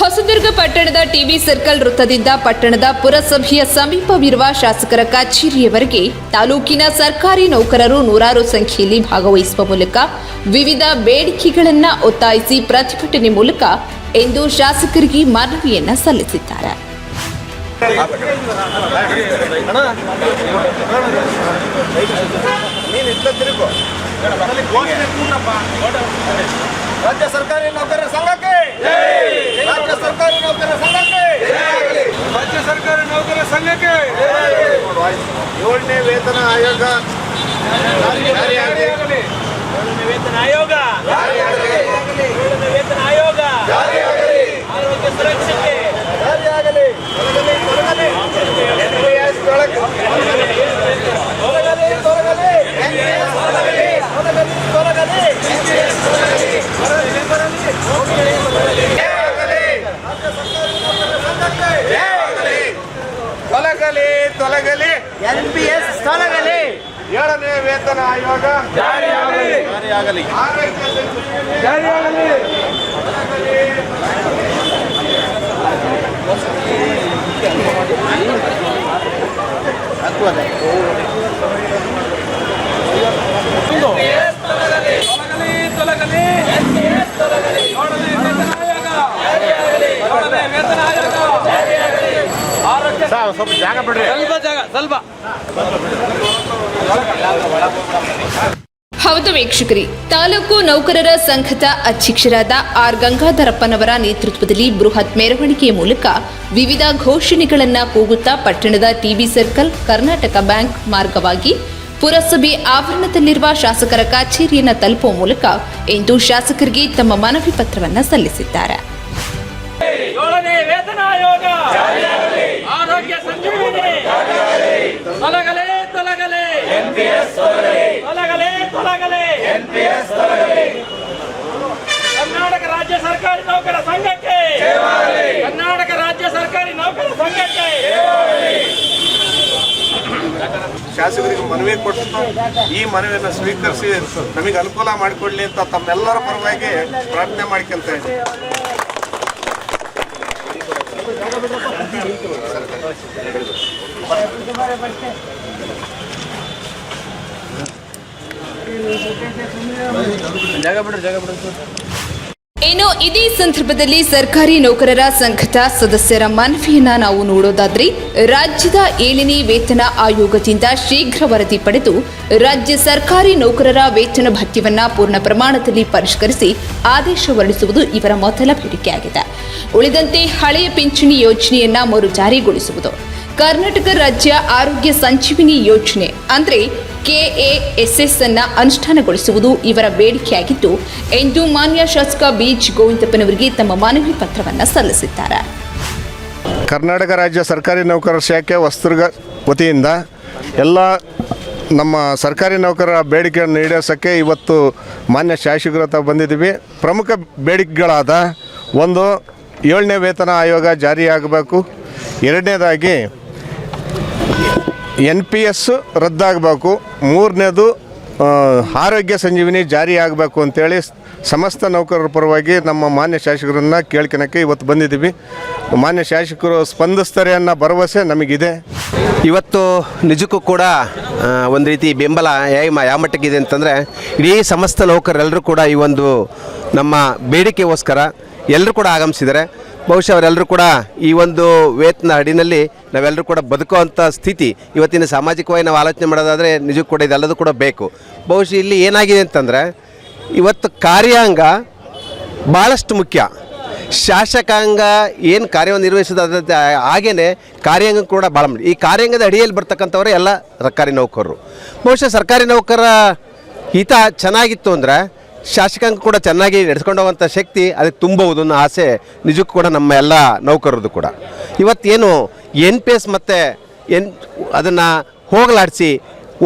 ಹೊಸದುರ್ಗ ಪಟ್ಟಣದ TV circle ವೃತ್ತದಿಂದ ಪಟ್ಟಣದ ಪುರಸಭೆಯ ಸಮೀಪವಿರುವ ಶಾಸಕರ ಕಚೇರಿಯವರೆಗೆ ತಾಲೂಕಿನ ಸರ್ಕಾರಿ ನೌಕರರು ನೂರಾರು ಸಂಖ್ಯೆಯಲ್ಲಿ ಭಾಗವಹಿಸುವ ಮೂಲಕ ವಿವಿಧ ಬೇಡಿಕೆಗಳನ್ನು ಒತ್ತಾಯಿಸಿ ಪ್ರತಿಭಟನೆ ಮೂಲಕ ಎಂದು ಶಾಸಕರಿಗೆ ಮನವಿಯನ್ನು ಸಲ್ಲಿಸಿದ್ದಾರೆ. ನೀನು ಇತ್ತ ತಿರುಗು ಅಲ್ಲಿ ಘೋಷಣೆ ಕೂಡಪ್ಪ. ರಾಜ್ಯ ಸರ್ಕಾರಿ ನೌಕರರ ಸಂಘಕ್ಕೆ ರಾಜ್ಯ ಸರ್ಕಾರಿ ನೌಕರರ ಸಂಘಕ್ಕೆ ರಾಜ್ಯ ಸರ್ಕಾರಿ ನೌಕರರ ಸಂಘಕ್ಕೆ ಏಳನೇ ವೇತನ ಆಯೋಗ ಜಾರಿಯಾಗಲಿ. ಏಳನೇ ವೇತನ ಆಯೋಗ ಏಳನೇ ವೇತನ ಆಯೋಗ ಆರೋಗ್ಯ ಸುರಕ್ಷತೆ ಜಾರಿಯಾಗಲಿ. ತೊಲಗಲಿ, ತೊಲಗಲಿ. kuha tayo. ವೀಕ್ಷಕರಿ ತಾಲೂಕು ನೌಕರರ ಸಂಘದ ಅಧ್ಯಕ್ಷರಾದ ಆರ್ ಗಂಗಾಧರಪ್ಪನವರ ನೇತೃತ್ವದಲ್ಲಿ ಬೃಹತ್ ಮೆರವಣಿಗೆಯ ಮೂಲಕ ವಿವಿಧ ಘೋಷಣೆಗಳನ್ನು ಕೂಗುತ್ತಾ ಪಟ್ಟಣದ ಟಿಬಿ ಸರ್ಕಲ್ ಕರ್ನಾಟಕ ಬ್ಯಾಂಕ್ ಮಾರ್ಗವಾಗಿ ಪುರಸಭೆ ಆವರಣದಲ್ಲಿರುವ ಶಾಸಕರ ಕಚೇರಿಯನ್ನು ತಲುಪುವ ಮೂಲಕ ಇಂದು ಶಾಸಕರಿಗೆ ತಮ್ಮ ಮನವಿ ಪತ್ರವನ್ನ ಸಲ್ಲಿಸಿದ್ದಾರೆ. ಆರೋಗ್ಯ ಸಂಜೀವಿನಿ ತೊಲಗಲೇ ತೊಲಗಲೇ ತೊಲಗಲೇ ತೊಲಗಲೇ ಕರ್ನಾಟಕ ರಾಜ್ಯ ಸರ್ಕಾರಿ ನೌಕರ ಸಂಘಕ್ಕೆ. ಕರ್ನಾಟಕ ರಾಜ್ಯ ಸರ್ಕಾರಿ ನೌಕರ ಸಂಘಕ್ಕೆ. ಶಾಸಕರಿಗೆ ಮನವಿ ಕೊಟ್ಟು ಈ ಮನವಿಯನ್ನು ಸ್ವೀಕರಿಸಿ ನಮಗೆ ಅನುಕೂಲ ಮಾಡಿಕೊಡ್ಲಿ ಅಂತ ತಮ್ಮೆಲ್ಲರ ಪರವಾಗಿ ಪ್ರಾರ್ಥನೆ ಮಾಡ್ಕೊಂತ ಇದ್ದೀನಿ. ಇನ್ನು ಇದೇ ಸಂದರ್ಭದಲ್ಲಿ ಸರ್ಕಾರಿ ನೌಕರರ ಸಂಘದ ಸದಸ್ಯರ ಮನವಿಯನ್ನ ನಾವು ನೋಡೋದಾದ್ರೆ, ರಾಜ್ಯದ ಏಳನೇ ವೇತನ ಆಯೋಗದಿಂದ ಶೀಘ್ರ ವರದಿ ಪಡೆದು ರಾಜ್ಯ ಸರ್ಕಾರಿ ನೌಕರರ ವೇತನ ಭತ್ಯವನ್ನ ಪೂರ್ಣ ಪ್ರಮಾಣದಲ್ಲಿ ಪರಿಷ್ಕರಿಸಿ ಆದೇಶ ಹೊರಡಿಸುವುದು ಇವರ ಮೊದಲ ಬೇಡಿಕೆಯಾಗಿದೆ. ಉಳಿದಂತೆ ಹಳೆಯ ಪಿಂಚಣಿ ಯೋಜನೆಯನ್ನ ಮರು ಜಾರಿಗೊಳಿಸುವುದು. ಕರ್ನಾಟಕ ರಾಜ್ಯ ಆರೋಗ್ಯ ಸಂಜೀವಿನಿ ಯೋಜನೆ ಅಂದ್ರೆ ಕೆಎಎಸ್ಎಸ್ ಅನ್ನ ಅನುಷ್ಠಾನಗೊಳಿಸುವುದು ಇವರ ಬೇಡಿಕೆಯಾಗಿದ್ದು, ಎಂದು ಮಾನ್ಯ ಶಾಸಕ ಬಿಎಚ್ ಗೋವಿಂದಪ್ಪನವರಿಗೆ ತಮ್ಮ ಮನವಿ ಪತ್ರವನ್ನು ಸಲ್ಲಿಸಿದ್ದಾರೆ. ಕರ್ನಾಟಕ ರಾಜ್ಯ ಸರ್ಕಾರಿ ನೌಕರರ ಶಾಖೆ ವಸ್ತುರ್ಗ ವತಿಯಿಂದ ಎಲ್ಲ ನಮ್ಮ ಸರ್ಕಾರಿ ನೌಕರರ ಬೇಡಿಕೆಯನ್ನು ಈಡೇರಿಸೋಕ್ಕೆ ಇವತ್ತು ಮಾನ್ಯ ಶಾಸಕರ ಬಂದಿದ್ದೀವಿ. ಪ್ರಮುಖ ಬೇಡಿಕೆಗಳಾದ ಒಂದು, ಏಳನೇ ವೇತನ ಆಯೋಗ ಜಾರಿಯಾಗಬೇಕು. ಎರಡನೇದಾಗಿ ಎನ್ ಪಿ ಎಸ್ ರದ್ದಾಗಬೇಕು. ಮೂರನೇದು ಆರೋಗ್ಯ ಸಂಜೀವಿನಿ ಜಾರಿಯಾಗಬೇಕು ಅಂತೇಳಿ ಸಮಸ್ತ ನೌಕರರ ಪರವಾಗಿ ನಮ್ಮ ಮಾನ್ಯ ಶಾಸಕರನ್ನು ಕೇಳ್ಕೊಳಕ್ಕೆ ಇವತ್ತು ಬಂದಿದ್ದೀವಿ. ಮಾನ್ಯ ಶಾಸಕರು ಸ್ಪಂದಿಸ್ತಾರೆ ಅನ್ನೋ ಭರವಸೆ ನಮಗಿದೆ. ಇವತ್ತು ನಿಜಕ್ಕೂ ಕೂಡ ಒಂದು ರೀತಿ ಬೆಂಬಲ ಯಾವ ಯಾವ ಮಟ್ಟಕ್ಕಿದೆ ಅಂತಂದರೆ, ಇಡೀ ಸಮಸ್ತ ನೌಕರರೆಲ್ಲರೂ ಕೂಡ ಈ ಒಂದು ನಮ್ಮ ಬೇಡಿಕೆಗೋಸ್ಕರ ಎಲ್ಲರೂ ಕೂಡ ಆಗಮಿಸಿದ್ದಾರೆ. ಬಹುಶಃ ಅವರೆಲ್ಲರೂ ಕೂಡ ಈ ಒಂದು ವೇತನ ಅಡಿನಲ್ಲಿ ನಾವೆಲ್ಲರೂ ಕೂಡ ಬದುಕುವಂಥ ಸ್ಥಿತಿ ಇವತ್ತಿನ ಸಾಮಾಜಿಕವಾಗಿ ನಾವು ಆಲೋಚನೆ ಮಾಡೋದಾದರೆ ನಿಜಕ್ಕೂ ಕೂಡ ಇದೆಲ್ಲದೂ ಕೂಡ ಬೇಕು. ಬಹುಶಃ ಇಲ್ಲಿ ಏನಾಗಿದೆ ಅಂತಂದರೆ, ಇವತ್ತು ಕಾರ್ಯಾಂಗ ಭಾಳಷ್ಟು ಮುಖ್ಯ. ಶಾಸಕಾಂಗ ಏನು ಕಾರ್ಯವನ್ನು ನಿರ್ವಹಿಸೋದು ಅದ ಕಾರ್ಯಾಂಗ ಕೂಡ ಭಾಳ ಮುಖ್ಯ. ಈ ಕಾರ್ಯಾಂಗದ ಅಡಿಯಲ್ಲಿ ಬರ್ತಕ್ಕಂಥವ್ರೆ ಎಲ್ಲ ಸರ್ಕಾರಿ ನೌಕರರು. ಬಹುಶಃ ಸರ್ಕಾರಿ ನೌಕರ ಹಿತ ಚೆನ್ನಾಗಿತ್ತು ಅಂದರೆ ಶಾಸಕಾಂಗ ಕೂಡ ಚೆನ್ನಾಗಿ ನಡೆಸ್ಕೊಂಡು ಹೋಗುವಂಥ ಶಕ್ತಿ ಅದಕ್ಕೆ ತುಂಬಬಹುದು ಅನ್ನೋ ಆಸೆ ನಿಜಕ್ಕೂ ಕೂಡ ನಮ್ಮ ಎಲ್ಲ ನೌಕರರದು ಕೂಡ. ಇವತ್ತೇನು ಎನ್ ಪಿ ಎಸ್ ಮತ್ತು ಎನ್ ಅದನ್ನು ಹೋಗಲಾಡಿಸಿ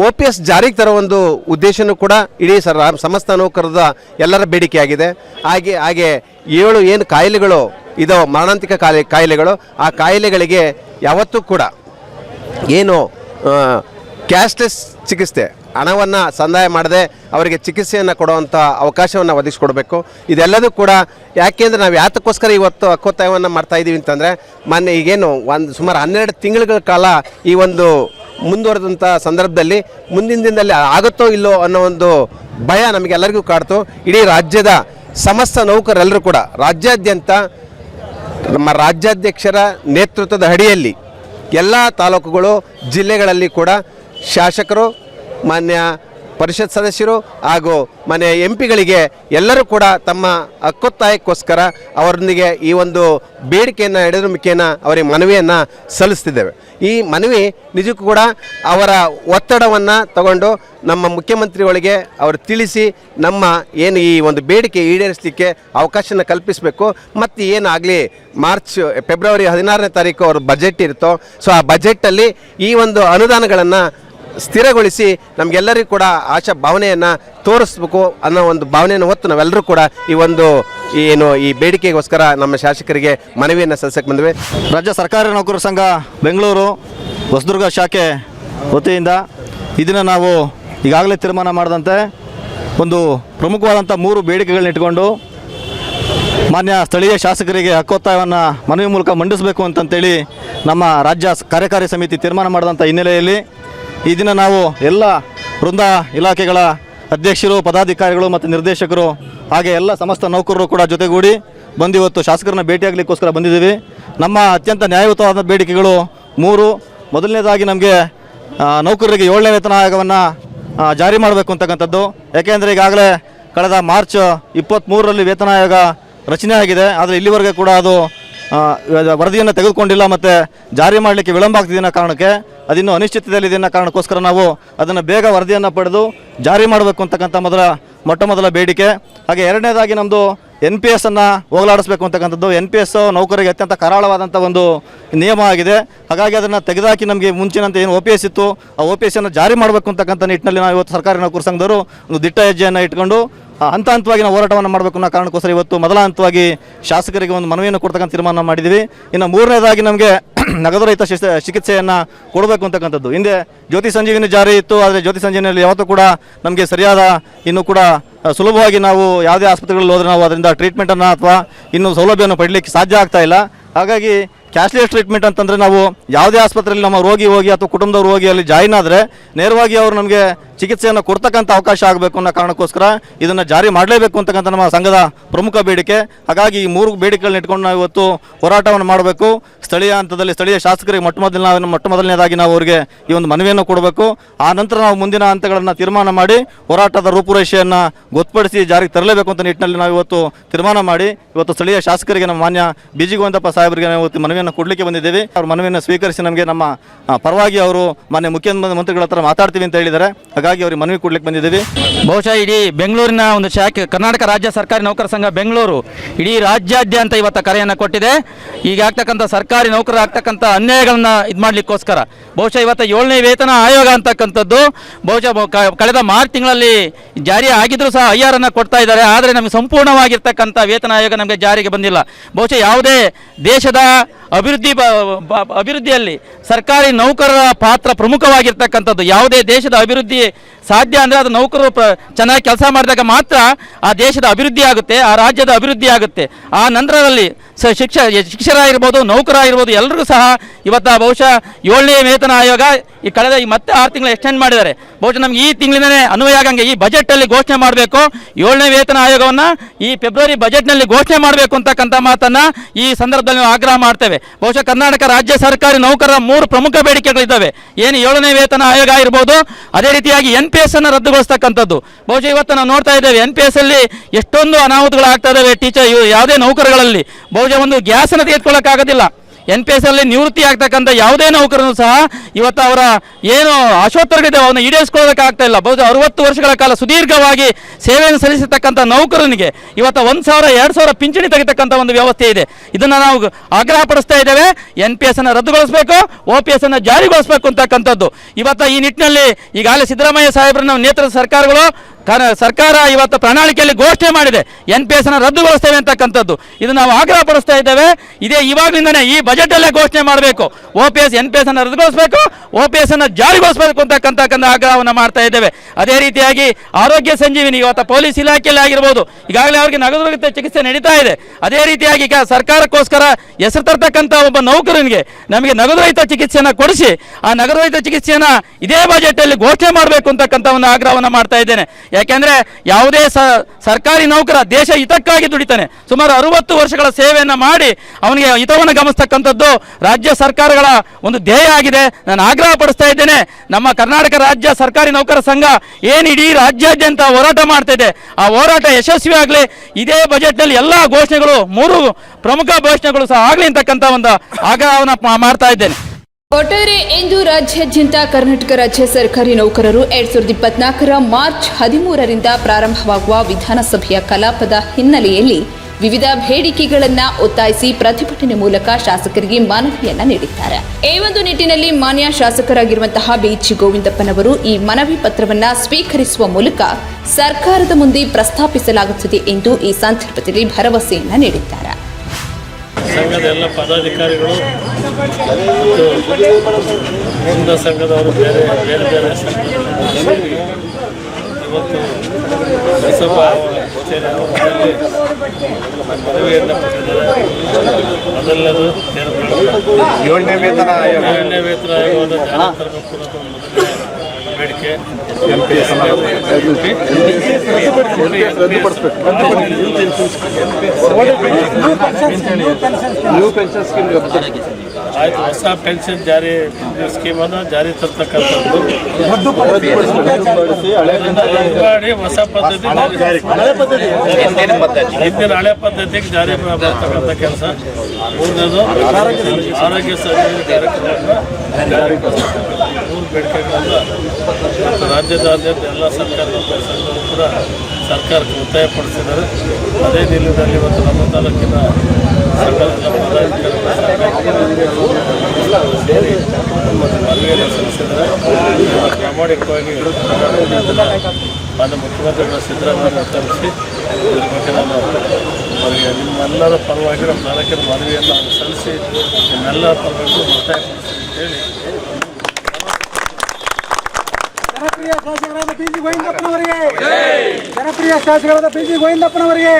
ಒ ಪಿ ಎಸ್ ಜಾರಿಗೆ ತರೋ ಒಂದು ಉದ್ದೇಶನೂ ಕೂಡ ಇಡೀ ಸರ್ ಸಮಸ್ತ ನೌಕರದ ಎಲ್ಲರ ಬೇಡಿಕೆಯಾಗಿದೆ ಹಾಗೆ ಹಾಗೆ ಏಳು ಏನು ಕಾಯಿಲೆಗಳು ಇದೋ ಮರಣಾಂತಿಕ ಕಾಯಿಲೆ, ಕಾಯಿಲೆಗಳು, ಆ ಕಾಯಿಲೆಗಳಿಗೆ ಯಾವತ್ತೂ ಕೂಡ ಏನು ಕ್ಯಾಶ್ಲೆಸ್ ಚಿಕಿತ್ಸೆ ಹಣವನ್ನು ಸಂದಾಯ ಮಾಡದೆ ಅವರಿಗೆ ಚಿಕಿತ್ಸೆಯನ್ನು ಕೊಡುವಂಥ ಅವಕಾಶವನ್ನು ಒದಗಿಸ್ಕೊಡ್ಬೇಕು. ಇದೆಲ್ಲದೂ ಕೂಡ ಯಾಕೆಂದರೆ ನಾವು ಯಾತಕ್ಕೋಸ್ಕರ ಇವತ್ತು ಹಕ್ಕೊತ್ತಾಯವನ್ನು ಮಾಡ್ತಾ ಇದ್ದೀವಿ ಅಂತಂದರೆ ಮೊನ್ನೆ ಈಗೇನು ಒಂದು ಸುಮಾರು ಹನ್ನೆರಡು ತಿಂಗಳುಗಳ ಕಾಲ ಈ ಒಂದು ಮುಂದುವರೆದಂಥ ಸಂದರ್ಭದಲ್ಲಿ ಮುಂದಿನ ದಿನದಲ್ಲಿ ಆಗುತ್ತೋ ಇಲ್ಲೋ ಅನ್ನೋ ಒಂದು ಭಯ ನಮಗೆಲ್ಲರಿಗೂ ಕಾಡ್ತು. ಇಡೀ ರಾಜ್ಯದ ಸಮಸ್ತ ನೌಕರೆಲ್ಲರೂ ಕೂಡ ರಾಜ್ಯಾದ್ಯಂತ ನಮ್ಮ ರಾಜ್ಯಾಧ್ಯಕ್ಷರ ನೇತೃತ್ವದ ಅಡಿಯಲ್ಲಿ ಎಲ್ಲ ತಾಲೂಕುಗಳು, ಜಿಲ್ಲೆಗಳಲ್ಲಿ ಕೂಡ ಶಾಸಕರು ಮಾನ್ಯ ಪರಿಷತ್ ಸದಸ್ಯರು ಹಾಗೂ ಮನೆ ಎಂ ಪಿಗಳಿಗೆ ಎಲ್ಲರೂ ಕೂಡ ತಮ್ಮ ಹಕ್ಕೊತ್ತಾಯಕ್ಕೋಸ್ಕರ ಅವರೊಂದಿಗೆ ಈ ಒಂದು ಬೇಡಿಕೆಯನ್ನು ಎಡೆದುಮಿಕೆಯನ್ನು ಅವರಿಗೆ ಮನವಿಯನ್ನು ಸಲ್ಲಿಸ್ತಿದ್ದೇವೆ. ಈ ಮನವಿ ನಿಜಕ್ಕೂ ಕೂಡ ಅವರ ಒತ್ತಡವನ್ನು ತಗೊಂಡು ನಮ್ಮ ಮುಖ್ಯಮಂತ್ರಿಗಳಿಗೆ ಅವರು ತಿಳಿಸಿ ನಮ್ಮ ಏನು ಈ ಒಂದು ಬೇಡಿಕೆ ಈಡೇರಿಸಲಿಕ್ಕೆ ಅವಕಾಶನ ಕಲ್ಪಿಸಬೇಕು. ಮತ್ತು ಏನಾಗಲಿ ಮಾರ್ಚ್, ಫೆಬ್ರವರಿ ಹದಿನಾರನೇ ತಾರೀಕು ಅವ್ರ ಬಜೆಟ್ ಇರುತ್ತೋ ಸೊ ಆ ಬಜೆಟಲ್ಲಿ ಈ ಒಂದು ಅನುದಾನಗಳನ್ನು ಸ್ಥಿರಗೊಳಿಸಿ ನಮಗೆಲ್ಲರಿಗೂ ಕೂಡ ಆಶಾ ಭಾವನೆಯನ್ನು ತೋರಿಸ್ಬೇಕು ಅನ್ನೋ ಒಂದು ಭಾವನೆಯನ್ನು ಹೊತ್ತು ನಾವೆಲ್ಲರೂ ಕೂಡ ಈ ಒಂದು ಏನು ಈ ಬೇಡಿಕೆಗೋಸ್ಕರ ನಮ್ಮ ಶಾಸಕರಿಗೆ ಮನವಿಯನ್ನು ಸಲ್ಲಿಸಕ್ಕೆ ಬಂದ್ವಿ. ರಾಜ್ಯ ಸರ್ಕಾರಿ ನೌಕರರ ಸಂಘ ಬೆಂಗಳೂರು ಹೊಸದುರ್ಗ ಶಾಖೆ ವತಿಯಿಂದ ಇದನ್ನು ನಾವು ಈಗಾಗಲೇ ತೀರ್ಮಾನ ಮಾಡಿದಂತೆ ಒಂದು ಪ್ರಮುಖವಾದಂಥ ಮೂರು ಬೇಡಿಕೆಗಳನ್ನ ಇಟ್ಕೊಂಡು ಮಾನ್ಯ ಸ್ಥಳೀಯ ಶಾಸಕರಿಗೆ ಹಕ್ಕೊತ್ತಾಯವನ್ನು ಮನವಿ ಮೂಲಕ ಮಂಡಿಸಬೇಕು ಅಂತಂತೇಳಿ ನಮ್ಮ ರಾಜ್ಯ ಕಾರ್ಯಕಾರಿ ಸಮಿತಿ ತೀರ್ಮಾನ ಮಾಡಿದಂಥ ಹಿನ್ನೆಲೆಯಲ್ಲಿ ಈ ದಿನ ನಾವು ಎಲ್ಲ ವೃಂದ ಇಲಾಖೆಗಳ ಅಧ್ಯಕ್ಷರು, ಪದಾಧಿಕಾರಿಗಳು ಮತ್ತು ನಿರ್ದೇಶಕರು ಹಾಗೆ ಎಲ್ಲ ಸಮಸ್ತ ನೌಕರರು ಕೂಡ ಜೊತೆಗೂಡಿ ಬಂದು ಇವತ್ತು ಶಾಸಕರನ್ನ ಭೇಟಿಯಾಗಲಿಕ್ಕೋಸ್ಕರ ಬಂದಿದ್ದೀವಿ. ನಮ್ಮ ಅತ್ಯಂತ ನ್ಯಾಯಯುತವಾದ ಬೇಡಿಕೆಗಳು ಮೂರು. ಮೊದಲನೇದಾಗಿ ನಮಗೆ ನೌಕರರಿಗೆ ಏಳನೇ ವೇತನ ಆಯೋಗವನ್ನು ಜಾರಿ ಮಾಡಬೇಕು ಅಂತಕ್ಕಂಥದ್ದು. ಯಾಕೆಂದರೆ ಈಗಾಗಲೇ ಕಳೆದ ಮಾರ್ಚ್ ಇಪ್ಪತ್ತ್ಮೂರರಲ್ಲಿ ವೇತನ ಆಯೋಗ ರಚನೆ ಆಗಿದೆ. ಆದರೆ ಇಲ್ಲಿವರೆಗೆ ಕೂಡ ಅದು ವರದಿಯನ್ನು ತೆಗೆದುಕೊಂಡಿಲ್ಲ ಮತ್ತು ಜಾರಿ ಮಾಡಲಿಕ್ಕೆ ವಿಳಂಬ ಆಗ್ತಿದೆ ಕಾರಣಕ್ಕೆ ಅದಿನ್ನೂ ಅನಿಶ್ಚಿತದಲ್ಲಿದೆ ಅನ್ನೋ ಕಾರಣಕ್ಕೋಸ್ಕರ ನಾವು ಅದನ್ನು ಬೇಗ ವರದಿಯನ್ನು ಪಡೆದು ಜಾರಿ ಮಾಡಬೇಕು ಅಂತಕ್ಕಂಥ ಮೊದಲ, ಮೊಟ್ಟ ಮೊದಲ ಬೇಡಿಕೆ. ಹಾಗೆ ಎರಡನೇದಾಗಿ ನಮ್ಮದು ಎನ್ ಪಿ ಎಸ್ ಅನ್ನು ಹೋಗಲಾಡಿಸ್ಬೇಕು ಅಂತಕ್ಕಂಥದ್ದು. ಎನ್ ಪಿ ಎಸ್ ನೌಕರಿಗೆ ಅತ್ಯಂತ ಕರಾಳವಾದಂಥ ಒಂದು ನಿಯಮ ಆಗಿದೆ. ಹಾಗಾಗಿ ಅದನ್ನು ತೆಗೆದಾಕಿ ನಮಗೆ ಮುಂಚಿನಂತೆ ಏನು ಒ ಪಿ ಎಸ್ ಇತ್ತು, ಆ ಒ ಪಿ ಎಸ್ ಅನ್ನು ಜಾರಿ ಮಾಡಬೇಕು ಅಂತಕ್ಕಂಥ ನಿಟ್ಟಿನಲ್ಲಿ ನಾವು ಇವತ್ತು ಸರ್ಕಾರಿ ನೌಕರ ಸಂಘದವರು ಒಂದು ದಿಟ್ಟ ಹೆಜ್ಜೆಯನ್ನು ಇಟ್ಕೊಂಡು ಹಂತ ಹಂತವಾಗಿ ನಾವು ಹೋರಾಟವನ್ನು ಮಾಡಬೇಕು ಅನ್ನೋ ಕಾರಣಕ್ಕೋಸ್ಕರ ಇವತ್ತು ಮೊದಲ ಹಂತವಾಗಿ ಶಾಸಕರಿಗೆ ಒಂದು ಮನವಿಯನ್ನು ಕೊಡ್ತಕ್ಕಂಥ ತೀರ್ಮಾನ ಮಾಡಿದ್ದೀವಿ ಇನ್ನು ಮೂರನೇದಾಗಿ ನಮಗೆ ನಗದುರಹಿತ ಶಿಸ್- ಚಿಕಿತ್ಸೆಯನ್ನು ಕೊಡಬೇಕು ಅಂತಕ್ಕಂಥದ್ದು. ಹಿಂದೆ ಜ್ಯೋತಿ ಸಂಜೀವಿನಿ ಜಾರಿ ಇತ್ತು, ಆದರೆ ಜ್ಯೋತಿ ಸಂಜೀವಿನಿಯಲ್ಲಿ ಯಾವತ್ತೂ ಕೂಡ ನಮಗೆ ಸರಿಯಾದ, ಇನ್ನೂ ಕೂಡ ಸುಲಭವಾಗಿ ನಾವು ಯಾವುದೇ ಆಸ್ಪತ್ರೆಗಳಲ್ಲಿ ಹೋದರೆ ನಾವು ಅದರಿಂದ ಟ್ರೀಟ್ಮೆಂಟನ್ನು ಅಥವಾ ಇನ್ನೂ ಸೌಲಭ್ಯವನ್ನು ಪಡಲಿಕ್ಕೆ ಸಾಧ್ಯ ಆಗ್ತಾ ಇಲ್ಲ. ಹಾಗಾಗಿ ಕ್ಯಾಶ್ಲೆಸ್ ಟ್ರೀಟ್ಮೆಂಟ್ ಅಂತಂದರೆ ನಾವು ಯಾವುದೇ ಆಸ್ಪತ್ರೆಯಲ್ಲಿ ನಮ್ಮ ರೋಗಿ ಹೋಗಿ ಅಥವಾ ಕುಟುಂಬದವ್ರು ಹೋಗಿ ಅಲ್ಲಿ ಜಾಯಿನ್ ಆದರೆ, ನೇರವಾಗಿ ಅವರು ನಮಗೆ ಚಿಕಿತ್ಸೆಯನ್ನು ಕೊಡ್ತಕ್ಕಂಥ ಅವಕಾಶ ಆಗಬೇಕು ಅನ್ನೋ ಕಾರಣಕ್ಕೋಸ್ಕರ ಇದನ್ನು ಜಾರಿ ಮಾಡಲೇಬೇಕು ಅಂತಕ್ಕಂಥ ನಮ್ಮ ಸಂಘದ ಪ್ರಮುಖ ಬೇಡಿಕೆ. ಹಾಗಾಗಿ ಈ ಮೂರು ಬೇಡಿಕೆಗಳನ್ನ ಇಟ್ಕೊಂಡು ನಾವು ಇವತ್ತು ಹೋರಾಟವನ್ನು ಮಾಡಬೇಕು. ಸ್ಥಳೀಯ ಹಂತದಲ್ಲಿ ಸ್ಥಳೀಯ ಶಾಸಕರಿಗೆ ಮೊಟ್ಟ ಮೊದಲಿನ ಮೊಟ್ಟ ಮೊದಲನೇದಾಗಿ ನಾವು ಅವರಿಗೆ ಈ ಒಂದು ಮನವಿಯನ್ನು ಕೊಡಬೇಕು. ಆ ನಂತರ ನಾವು ಮುಂದಿನ ಹಂತಗಳನ್ನು ತೀರ್ಮಾನ ಮಾಡಿ ಹೋರಾಟದ ರೂಪುರೇಷೆಯನ್ನು ಗೊತ್ತುಪಡಿಸಿ ಜಾರಿಗೆ ತರಲೇಬೇಕು ಅಂತ ನಿಟ್ಟಿನಲ್ಲಿ ನಾವು ಇವತ್ತು ತೀರ್ಮಾನ ಮಾಡಿ ಇವತ್ತು ಸ್ಥಳೀಯ ಶಾಸಕರಿಗೆ ನಮ್ಮ ಮಾನ್ಯ ಬಿ ಜಿ ಸಾಹೇಬರಿಗೆ ನಾವು ಇವತ್ತು ಮನವಿಯನ್ನು ಕೊಡಲಿಕ್ಕೆ ಬಂದಿದ್ದೇವೆ. ಅವ್ರ ಮನವಿಯನ್ನು ಸ್ವೀಕರಿಸಿ ನಮಗೆ ನಮ್ಮ ಪರವಾಗಿ ಅವರು ಮಾನ್ಯ ಮುಖ್ಯಮಂತ್ರಿಗಳ ಹತ್ರ ಮಾತಾಡ್ತೀವಿ ಅಂತ ಹೇಳಿದ್ದಾರೆ. ಹಾಗಾಗಿ ಅವ್ರಿಗೆ ಮನವಿ ಕೊಡ್ಲಿಕ್ಕೆ ಬಂದಿದ್ದೀವಿ. ಬಹುಶಃ ಇಡೀ ಬೆಂಗಳೂರಿನ ಒಂದು ಶಾಖೆ, ಕರ್ನಾಟಕ ರಾಜ್ಯ ಸರ್ಕಾರಿ ನೌಕರ ಸಂಘ ಬೆಂಗಳೂರು ಇಡೀ ರಾಜ್ಯಾದ್ಯಂತ ಇವತ್ತು ಕರೆಯನ್ನು ಕೊಟ್ಟಿದೆ. ಈಗ ಆಗ್ತಕ್ಕಂಥ ಸರ್ಕಾರಿ ನೌಕರ ಆಗ್ತಕ್ಕಂಥ ಅನ್ಯಾಯಗಳನ್ನ ಇದು ಮಾಡಲಿಕ್ಕೋಸ್ಕರ. ಬಹುಶಃ ಇವತ್ತು ಏಳನೇ ವೇತನ ಆಯೋಗ ಅಂತಕ್ಕಂಥದ್ದು, ಬಹುಶಃ ಕಳೆದ ಮಾರ್ಚ್ ತಿಂಗಳಲ್ಲಿ ಜಾರಿ ಆಗಿದ್ರೂ ಸಹ ಐ ಆರ್ ಅನ್ನು ಕೊಡ್ತಾ ಇದ್ದಾರೆ. ಆದರೆ ನಮಗೆ ಸಂಪೂರ್ಣವಾಗಿರ್ತಕ್ಕಂಥ ವೇತನ ಆಯೋಗ ನಮಗೆ ಜಾರಿಗೆ ಬಂದಿಲ್ಲ. ಬಹುಶಃ ಯಾವುದೇ ದೇಶದ ಅಭಿವೃದ್ಧಿ ಅಭಿವೃದ್ಧಿಯಲ್ಲಿ ಸರ್ಕಾರಿ ನೌಕರರ ಪಾತ್ರ ಪ್ರಮುಖವಾಗಿರ್ತಕ್ಕಂಥದ್ದು. ಯಾವುದೇ ದೇಶದ ಅಭಿವೃದ್ಧಿ ಸಾಧ್ಯ ಅಂದರೆ ಅದು ನೌಕರರು ಚೆನ್ನಾಗಿ ಕೆಲಸ ಮಾಡಿದಾಗ ಮಾತ್ರ ಆ ದೇಶದ ಅಭಿವೃದ್ಧಿ ಆಗುತ್ತೆ, ಆ ರಾಜ್ಯದ ಅಭಿವೃದ್ಧಿ ಆಗುತ್ತೆ. ಆ ನಂತರದಲ್ಲಿ ಸ ಶಿಕ್ಷ ಶಿಕ್ಷಕರಾಗಿರ್ಬೋದು ನೌಕರಾಗಿರ್ಬೋದು ಎಲ್ಲರಿಗೂ ಸಹ ಇವತ್ತು ಬಹುಶಃ ಏಳನೇ ವೇತನ ಆಯೋಗ ಈ ಕಳೆದ ಈ ಮತ್ತೆ ಆರು ತಿಂಗಳು ಎಕ್ಸ್ಟೆಂಡ್ ಮಾಡಿದ್ದಾರೆ. ಬಹುಶಃ ನಮ್ಗೆ ಈ ತಿಂಗಳಿನೇ ಅನ್ವಯ ಆಗಂಗೆ ಈ ಬಜೆಟಲ್ಲಿ ಘೋಷಣೆ ಮಾಡಬೇಕು. ಏಳನೇ ವೇತನ ಆಯೋಗವನ್ನು ಈ ಫೆಬ್ರವರಿ ಬಜೆಟ್ನಲ್ಲಿ ಘೋಷಣೆ ಮಾಡಬೇಕು ಅಂತಕ್ಕಂಥ ಮಾತನ್ನು ಈ ಸಂದರ್ಭದಲ್ಲಿ ನಾವು ಆಗ್ರಹ ಮಾಡ್ತೇವೆ. ಬಹುಶಃ ಕರ್ನಾಟಕ ರಾಜ್ಯ ಸರ್ಕಾರಿ ನೌಕರರ ಮೂರು ಪ್ರಮುಖ ಬೇಡಿಕೆಗಳಿದ್ದಾವೆ. ಏನು ಏಳನೇ ವೇತನ ಆಯೋಗ ಆಗಿರ್ಬೋದು, ಅದೇ ರೀತಿಯಾಗಿ ಎನ್ ಪಿ ಎಸ್ ಅನ್ನು ರದ್ದುಗೊಳಿಸ್ತಕ್ಕಂಥದ್ದು. ಬಹುಶಃ ಇವತ್ತು ನಾವು ನೋಡ್ತಾ ಇದ್ದೇವೆ ಎನ್ ಪಿ ಎಸ್ ಅಲ್ಲಿ ಎಷ್ಟೊಂದು ಅನಾಹುತಗಳು ಆಗ್ತಾ ಇದ್ದಾವೆ ಟೀಚರ್ ಯಾವುದೇ ನೌಕರಗಳಲ್ಲಿ ಬಹುಶಃ ಒಂದು ಗ್ಯಾಸನ್ನು ತೆಗೆದುಕೊಳ್ಳೋಕ್ಕಾಗೋದಿಲ್ಲ. ಎನ್ ಪಿ ಎಸ್ ಅಲ್ಲಿ ನಿವೃತ್ತಿ ಆಗ್ತಕ್ಕಂಥ ಯಾವುದೇ ನೌಕರನು ಸಹ ಇವತ್ತು ಅವರ ಏನು ಆಶೋತ್ತರಗಳಿದೆ ಅವನ್ನ ಈಡೇರಿಸ್ಕೊಳ್ಳೋದಕ್ಕಾಗ್ತಾ ಇಲ್ಲ. ಬಹುಶಃ ಅರವತ್ತು ವರ್ಷಗಳ ಕಾಲ ಸುದೀರ್ಘವಾಗಿ ಸೇವೆಯನ್ನು ಸಲ್ಲಿಸತಕ್ಕಂಥ ನೌಕರನಿಗೆ ಇವತ್ತು ಒಂದು ಸಾವಿರ, ಎರಡು ಸಾವಿರ ಪಿಂಚಣಿ ತೆಗೆತಕ್ಕಂಥ ಒಂದು ವ್ಯವಸ್ಥೆ ಇದೆ. ಇದನ್ನು ನಾವು ಆಗ್ರಹ ಪಡಿಸ್ತಾ ಇದ್ದೇವೆ. ಎನ್ ಪಿ ಎಸ್ ಅನ್ನು ರದ್ದುಗೊಳಿಸಬೇಕು ಒ ಪಿ ಎಸ್ ಅನ್ನು ಜಾರಿಗೊಳಿಸಬೇಕು ಅಂತಕ್ಕಂಥದ್ದು. ಇವತ್ತು ಈ ನಿಟ್ಟಿನಲ್ಲಿ ಈಗಾಗಲೇ ಸಿದ್ದರಾಮಯ್ಯ ಸಾಹೇಬರನ್ನ ನೇತೃತ್ವದ ಸರ್ಕಾರಗಳು ಕರ ಸರ್ಕಾರ ಇವತ್ತು ಪ್ರಣಾಳಿಕೆಯಲ್ಲಿ ಘೋಷಣೆ ಮಾಡಿದೆ. ಎನ್ ಪಿ ಎಸ್ ಅನ್ನು ರದ್ದುಗೊಳಿಸ್ತೇವೆ ಅಂತಕ್ಕಂಥದ್ದು. ಇದು ನಾವು ಆಗ್ರಹ ಪಡಿಸ್ತಾ ಇದ್ದೇವೆ. ಇದೇ ಇವಾಗಲಿಂದನೇ ಈ ಬಜೆಟ್ ಅಲ್ಲೇ ಘೋಷಣೆ ಮಾಡಬೇಕು. O P S N P S ಅನ್ನು ರದ್ದುಗೊಳಿಸಬೇಕು. ಒ ಪಿ ಎಸ್ ಅನ್ನು ಜಾರಿಗೊಳಿಸಬೇಕು ಅಂತಕ್ಕಂಥ ಆಗ್ರಹವನ್ನು ಮಾಡ್ತಾ ಇದ್ದೇವೆ. ಅದೇ ರೀತಿಯಾಗಿ ಆರೋಗ್ಯ ಸಂಜೀವಿನಿ ಇವತ್ತು ಪೊಲೀಸ್ ಇಲಾಖೆಯಲ್ಲಿ ಆಗಿರ್ಬೋದು. ಈಗಾಗಲೇ ಅವರಿಗೆ ನಗದು ರಹಿತ ಚಿಕಿತ್ಸೆ ನಡೀತಾ ಇದೆ. ಅದೇ ರೀತಿಯಾಗಿ ಈಗ ಸರ್ಕಾರಕ್ಕೋಸ್ಕರ ಹೆಸರು ತರ್ತಕ್ಕಂಥ ಒಬ್ಬ ನೌಕರನಿಗೆ ನಮಗೆ ನಗದು ರಹಿತ ಚಿಕಿತ್ಸೆಯನ್ನು ಕೊಡಿಸಿ, ಆ ನಗದು ರಹಿತ ಚಿಕಿತ್ಸೆಯನ್ನು ಇದೇ ಬಜೆಟಲ್ಲಿ ಘೋಷಣೆ ಮಾಡಬೇಕು ಅಂತಕ್ಕಂಥ ಒಂದು ಆಗ್ರಹವನ್ನು ಮಾಡ್ತಾ ಇದ್ದೇನೆ. ಯಾಕೆಂದ್ರೆ ಯಾವುದೇ ಸರ್ಕಾರಿ ನೌಕರ ದೇಶ ಹಿತಕ್ಕಾಗಿ ದುಡಿತಾನೆ. ಸುಮಾರು ಅರವತ್ತು ವರ್ಷಗಳ ಸೇವೆಯನ್ನು ಮಾಡಿ ಅವನಿಗೆ ಹಿತವನ್ನು ಗಮನಿಸ್ತಕ್ಕಂಥದ್ದು ರಾಜ್ಯ ಸರ್ಕಾರಗಳ ಒಂದು ಧ್ಯೇಯ ಆಗಿದೆ. ನಾನು ಆಗ್ರಹ ಪಡಿಸ್ತಾ ಇದ್ದೇನೆ, ನಮ್ಮ ಕರ್ನಾಟಕ ರಾಜ್ಯ ಸರ್ಕಾರಿ ನೌಕರ ಸಂಘ ಏನು ಇಡೀ ರಾಜ್ಯಾದ್ಯಂತ ಹೋರಾಟ ಮಾಡ್ತಾ ಇದೆ. ಆ ಹೋರಾಟ ಯಶಸ್ವಿ ಆಗಲಿ, ಇದೇ ಬಜೆಟ್ನಲ್ಲಿ ಎಲ್ಲ ಘೋಷಣೆಗಳು, ಮೂರು ಪ್ರಮುಖ ಘೋಷಣೆಗಳು ಸಹ ಆಗಲಿ ಅಂತಕ್ಕಂಥ ಒಂದು ಆಗ್ರಹವನ್ನು ಮಾಡ್ತಾ ಇದ್ದೇನೆ. ಒಟ್ಟಾರೆ ಇಂದು ರಾಜ್ಯಾದ್ಯಂತ ಕರ್ನಾಟಕ ರಾಜ್ಯ ಸರ್ಕಾರಿ ನೌಕರರು ಎರಡ್ ಸಾವಿರದ ಇಪ್ಪತ್ನಾಲ್ಕರ ಮಾರ್ಚ್ ಹದಿಮೂರರಿಂದ ಪ್ರಾರಂಭವಾಗುವ ವಿಧಾನಸಭೆಯ ಕಲಾಪದ ಹಿನ್ನೆಲೆಯಲ್ಲಿ ವಿವಿಧ ಬೇಡಿಕೆಗಳನ್ನು ಒತ್ತಾಯಿಸಿ ಪ್ರತಿಭಟನೆ ಮೂಲಕ ಶಾಸಕರಿಗೆ ಮನವಿಯನ್ನ ನೀಡಿದ್ದಾರೆ. ಈ ಒಂದು ನಿಟ್ಟಿನಲ್ಲಿ ಮಾನ್ಯ ಶಾಸಕರಾಗಿರುವಂತಹ ಬಿಜಿ ಗೋವಿಂದಪ್ಪನವರು ಈ ಮನವಿ ಪತ್ರವನ್ನ ಸ್ವೀಕರಿಸುವ ಮೂಲಕ ಸರ್ಕಾರದ ಮುಂದೆ ಪ್ರಸ್ತಾಪಿಸಲಾಗುತ್ತದೆ ಎಂದು ಈ ಸಂದರ್ಭದಲ್ಲಿ ಭರವಸೆಯನ್ನ ನೀಡಿದ್ದಾರೆ. ಸಂಘದ ಎಲ್ಲ ಪದಾಧಿಕಾರಿಗಳು ಮತ್ತು ವಿವಿಧ ಸಂಘದವರು ಬೇರೆ ಬೇರೆ ಬೇರೆ ಇವತ್ತು ಬಸಪ್ಪ ಕಚೇರಿಯಲ್ಲಿ ಪಡೆದರು ಕೊಟ್ಟಿದ್ದಾರೆ. ಮೊದಲನೇದು ಏಳನೇ ವೇತನ ಆಯೋಗ. ಏಳನೇ ವೇತನ ಆಯೋಗದ ಜಾರಿ ತರಬೇಕು ಅನ್ನೋದು ಮೊದಲನೇ ಬೇಡಿಕೆ ಆಯ್ತು ಹೊಸ ಪೆನ್ಷನ್ ಜಾರಿ ಸ್ಕೀಮನ್ನು ಜಾರಿ ತರ್ತಕ್ಕಂಥದ್ದು. ಮಾಡಿ ಹೊಸ ಪದ್ಧತಿ ಹಿಂದಿನ ಹಳೆ ಪದ್ಧತಿಗೆ ಜಾರಿ ಬರ್ತಕ್ಕಂಥ ಕೆಲಸ. ಮೂರನೇದು ಆರೋಗ್ಯ ಸಂರಕ್ಷಣೆ ಕಾರ್ಯಕ್ರಮವನ್ನು ಜಾರಿ ಮೂರು ಬೇಡಿಕೆಗಳನ್ನು ಮತ್ತು ರಾಜ್ಯದಾದ್ಯಂತ ಎಲ್ಲ ಸರ್ಕಾರದ ಸಂಘಗಳು ಕೂಡ ಸರ್ಕಾರಕ್ಕೆ ಒತ್ತಾಯಪಡಿಸಿದ್ದಾರೆ. ಅದೇ ನಿಲುವಿನಲ್ಲಿ ಇವತ್ತು ನಮ್ಮ ತಾಲೂಕಿನ ಮನವಿಯನ್ನು ಸಲ್ಲಿಸಿದ್ದಾರೆ ಪ್ರಾಮಾಣಿಕವಾಗಿ ಮಾನ್ಯ ಮುಖ್ಯಮಂತ್ರಿಗಳ ಸಿದ್ದರಾಮಯ್ಯ ತರಿಸಿ ಇದ್ರ ಬಗ್ಗೆ ನಾನು ಅವರಿಗೆ ನಿಮ್ಮೆಲ್ಲರ ಪರವಾಗಿ ನಮ್ಮ ತಾಲೂಕಿನ ಮನವಿಯನ್ನು ನಾನು ಸಲ್ಲಿಸಿ ನಿಮ್ಮೆಲ್ಲರ ಪರವಾಗಿ ಒತ್ತಾಯಪಡಿಸ್ತೀನಿ ಅಂತೇಳಿ ಜನಪ್ರಿಯ ಶಾಸಕರಾದ ಪಿ ಜಿ ಗೋವಿಂದಪ್ಪನವರಿಗೆ ಜನಪ್ರಿಯ ಶಾಸಕರಾದ ಪಿ ಜಿ ಗೋವಿಂದಪ್ಪನವರಿಗೆ